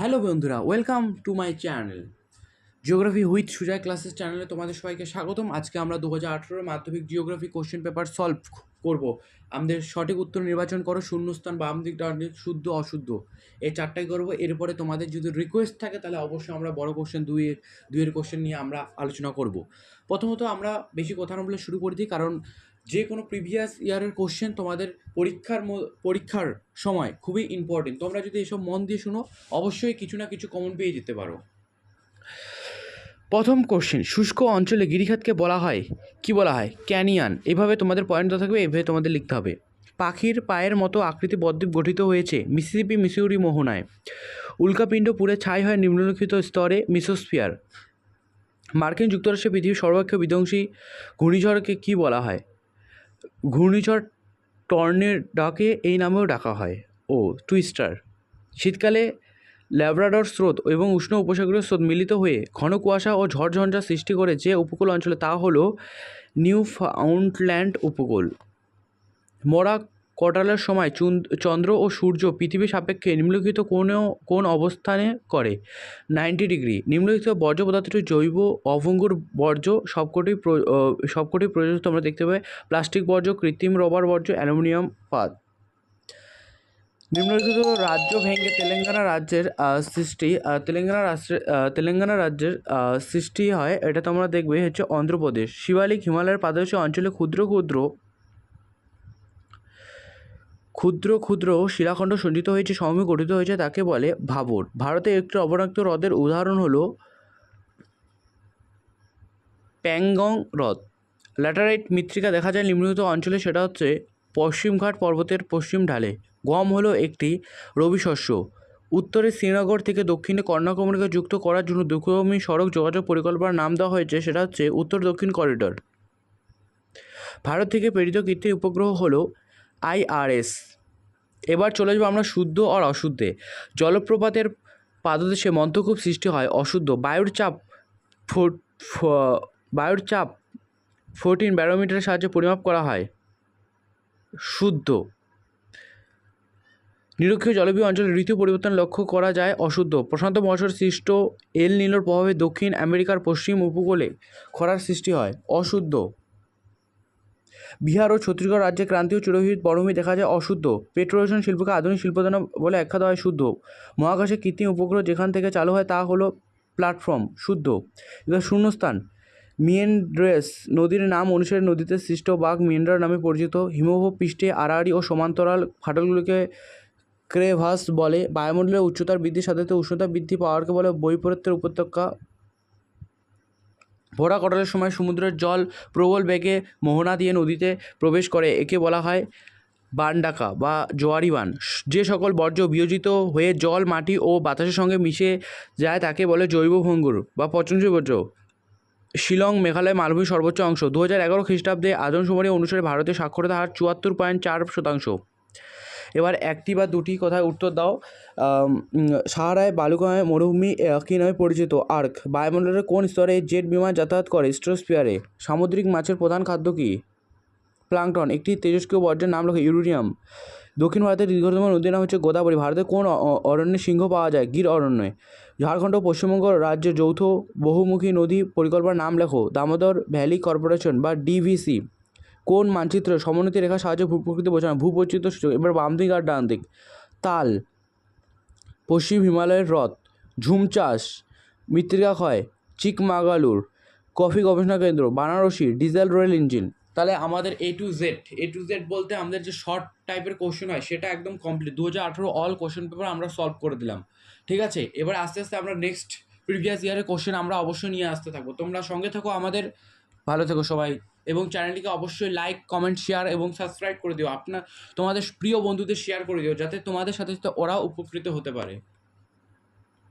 Hello বন্ধুরা, welcome to my channel. Geography with Sujoy classes চ্যানেলে তোমাদের সবাইকে স্বাগতম। আজকে আমরা দু হাজার আঠেরোর মাধ্যমিক জিওগ্রাফি কোশ্চেন পেপার সলভ করব। আমাদের সঠিক উত্তর নির্বাচন করো, শূন্যস্থান বাম দিক, ডান শুদ্ধ, অশুদ্ধ। এই চারটাই করব। এরপরে তোমাদের যদি রিকোয়েস্ট থাকে, তাহলে অবশ্যই আমরা বড় কোশ্চেন দুই দুইয়ের কোশ্চেন নিয়ে আমরা আলোচনা করব। প্রথমত আমরা বেশি কথা না বলে শুরু করে দিই, কারণ যে কোনো প্রিভিয়াস ইয়ারের কোশ্চেন তোমাদের পরীক্ষার পরীক্ষার সময় খুবই ইম্পর্টেন্ট তোমরা যদি এসব মন দিয়ে শুনো, অবশ্যই কিছু না কিছু কমন পেয়ে যেতে পারো। প্রথম কোশ্চেন শুষ্ক অঞ্চলে গিরিখাতকে বলা হয়। কি বলা হয়? ক্যানিয়ান। এভাবে তোমাদের পয়েন্ট থাকবে, এভাবে তোমাদের লিখতে হবে। পাখির পায়ের মতো আকৃতি বদ্বীপ গঠিত হয়েছে, মিসিসিপি মিসৌরি মোহনায়। উল্কাপিণ্ড পুড়ে ছাই হয় নিম্নলিখিত স্তরে, মিসোস্ফিয়ার। মার্কিন যুক্তরাষ্ট্রে পৃথিবীর সর্বাক্ষ বিধ্বংসী ঘূর্ণিঝড়কে কি বলা হয়? ঘূর্ণিঝড় টর্নের ডাকে এই নামেও ডাকা হয়। ও, টুইস্টার। শীতকালে ল্যাব্রাডর স্রোত এবং উষ্ণ উপসাগরীয় স্রোত মিলিত হয়ে ঘন কুয়াশা ও ঝড়ঝঞ্ঝা সৃষ্টি করে যে উপকূল অঞ্চলে তা হল নিউ ফাউন্ডল্যান্ড উপকূল। মরা কটালের সময় চুন- চন্দ্র ও সূর্য পৃথিবীর সাপেক্ষে নিম্নলিখিত কোন কোন অবস্থানে করে। নাইনটি ডিগ্রি নিম্নলিখিত বর্জ্য পদার্থটি জৈব অভঙ্গুর বর্জ্য সবকটি সবকটি প্রযোজ্য তোমরা দেখতে পাবে। প্লাস্টিক বর্জ্য, কৃত্রিম রবার বর্জ্য, অ্যালুমিনিয়াম পাত নিম্নলিখিত রাজ্য ভেঙে তেলেঙ্গানা রাজ্যের সৃষ্টি তেলেঙ্গানা রাষ্ট্রের তেলেঙ্গানা রাজ্যের সৃষ্টি হয়। এটা তোমরা দেখবে হচ্ছে অন্ধ্রপ্রদেশ। শিবালিক হিমালয়ের পাদদেশে অঞ্চলে ক্ষুদ্র ক্ষুদ্র ক্ষুদ্র ক্ষুদ্র শিলাখণ্ড সঞ্চিত হয়েছে, সমভূমি গঠিত হয়েছে তাকে বলে ভাবর। ভারতে একটি অবরক্ত হ্রদের উদাহরণ হলো প্যাংগং হ্রদ। ল্যাটারাইট মৃত্তিকা দেখা যায় নিম্নলিখিত অঞ্চলে, সেটা হচ্ছে পশ্চিমঘাট পর্বতের পশ্চিম ঢালে। গম হলো একটি রবি শস্য। উত্তরে শ্রীনগর থেকে দক্ষিণে কন্যাকুমারীকে যুক্ত করার জন্য দুর্গমী সড়ক যোগাযোগ পরিকল্পনার নাম দেওয়া হয়েছে, সেটা হচ্ছে উত্তর দক্ষিণ করিডর। ভারত থেকে প্রেরিত কৃত্রিম উপগ্রহ হলো আইআরএস। এবার চলে যাব আমরা শুদ্ধ আর অশুদ্ধে। জলপ্রপাতের পাদদেশে মন্থকূপ সৃষ্টি হয় অশুদ্ধ। বায়ুর চাপ ফো- ফ- বায়ুর চাপ ফোরটিন ব্যারোমিটারের সাহায্যে পরিমাপ করা হয়। শুদ্ধ। নিরক্ষীয় জলবায়ু অঞ্চলে ঋতু পরিবর্তন লক্ষ্য করা যায় অশুদ্ধ। প্রশান্ত মহাসাগর সৃষ্ট এল নিলোর প্রভাবে দক্ষিণ আমেরিকার পশ্চিম উপকূলে খরার সৃষ্টি হয় অশুদ্ধ। বিহার ও ছত্তিশগড় রাজ্যে ক্রান্তীয় চিরহিত বনভূমি দেখা যায় অশুদ্ধ। পেট্রোলেশন শিল্পকে আধুনিক শিল্পদান বলে আখ্যা দেওয়া হয় শুদ্ধ। মহাকাশে কৃত্রিম উপগ্রহ যেখান থেকে চালু হয় তা হলো প্ল্যাটফর্ম, শুদ্ধ। এবার শূন্যস্থান, মিয়েন্ড্রেস নদীর নাম অনুসারে নদীতে সৃষ্ট বাঘ মিয়েন্ডার নামে পরিচিত। হিমবাহ পৃষ্ঠে আড়াআড়ি ও সমান্তরাল ফাটলগুলিকে ক্রেভাস বলে। বায়ুমণ্ডলের উচ্চতার বৃদ্ধির সাথে উষ্ণতা বৃদ্ধি পাওয়ারকে বলে বৈপরীত্যের উপত্যকা। ভোরা কটালের সময় সমুদ্রের জল প্রবল বেগে মোহনা দিয়ে নদীতে প্রবেশ করে, একে বলা হয় বান ডাকা বা জোয়ারি বান। যে সকল বর্জ্য বিয়োজিত হয়ে জল, মাটি ও বাতাসের সঙ্গে মিশে যায় তাকে বলে জৈব ভঙ্গুর বা পচনশীল বর্জ্য। শিলং, মেঘালয় মালভূমির সর্বোচ্চ অংশ। দু হাজার এগারো খ্রিস্টাব্দে আদমশুমারি অনুসারে ভারতের সাক্ষরতা হার চুয়াত্তর পয়েন্ট চার শতাংশ। এবার একটি বা দুটি কথায় উত্তর দাও। সাহারায় বালুকাময় মরুভূমি কি নামে পরিচিত। আর্ক, বায়ুমণ্ডলের কোন স্তরে জেট বিমান যাতায়াত করে? স্ট্রোস্ফিয়ারে। সামুদ্রিক মাছের প্রধান খাদ্য কী? প্লাংটন, একটি তেজস্ক্রিয় বর্জ্যের নাম লেখো ইউরেনিয়াম। দক্ষিণ ভারতের দীর্ঘতম নদীর নাম হচ্ছে গোদাবরী। ভারতের কোন অরণ্যে সিংহ পাওয়া যায়? গির অরণ্যে। ঝাড়খণ্ড ও পশ্চিমবঙ্গ রাজ্যের যৌথ বহুমুখী নদী পরিকল্পনার নাম লেখো। দামোদর ভ্যালি কর্পোরেশন বা ডিভিসি। কোন মানচিত্র সমোন্নতি রেখার সাহায্যে ভূপ্রকৃতি বোঝানো ভূবৈচিত্র্য সূচক এবার বাম দিক আর ডান দিক? তাল, পশ্চিম হিমালয়ের হ্রদ, ঝুম চাষ, মৃত্তিকা ক্ষয়, চিকমাগালুর, কফি গবেষণা কেন্দ্র, বানারসি, ডিজেল রেল ইঞ্জিন। তাহলে আমাদের A to Z A to Z বলতে আমাদের যে শর্ট টাইপের কোশ্চেন হয়, সেটা একদম কমপ্লিট দু হাজার আঠেরো অল কোশ্চেন পেপার আমরা সলভ করে দিলাম। ঠিক আছে? এবার আস্তে আস্তে আমরা নেক্সট প্রিভিয়াস ইয়ারের কোশ্চেন আমরা অবশ্যই নিয়ে আসতে থাকব। তোমরা সঙ্গে থাকো আমাদের ভালো থেকো সবাই। এবং চ্যানেলটিকে অবশ্যই লাইক কমেন্ট শেয়ার এবং সাবস্ক্রাইব করে দিও। আপনার, তোমাদের প্রিয় বন্ধুদের শেয়ার করে দিও, যাতে তোমাদের সাথে সাথে ওরাও উপকৃত হতে পারে।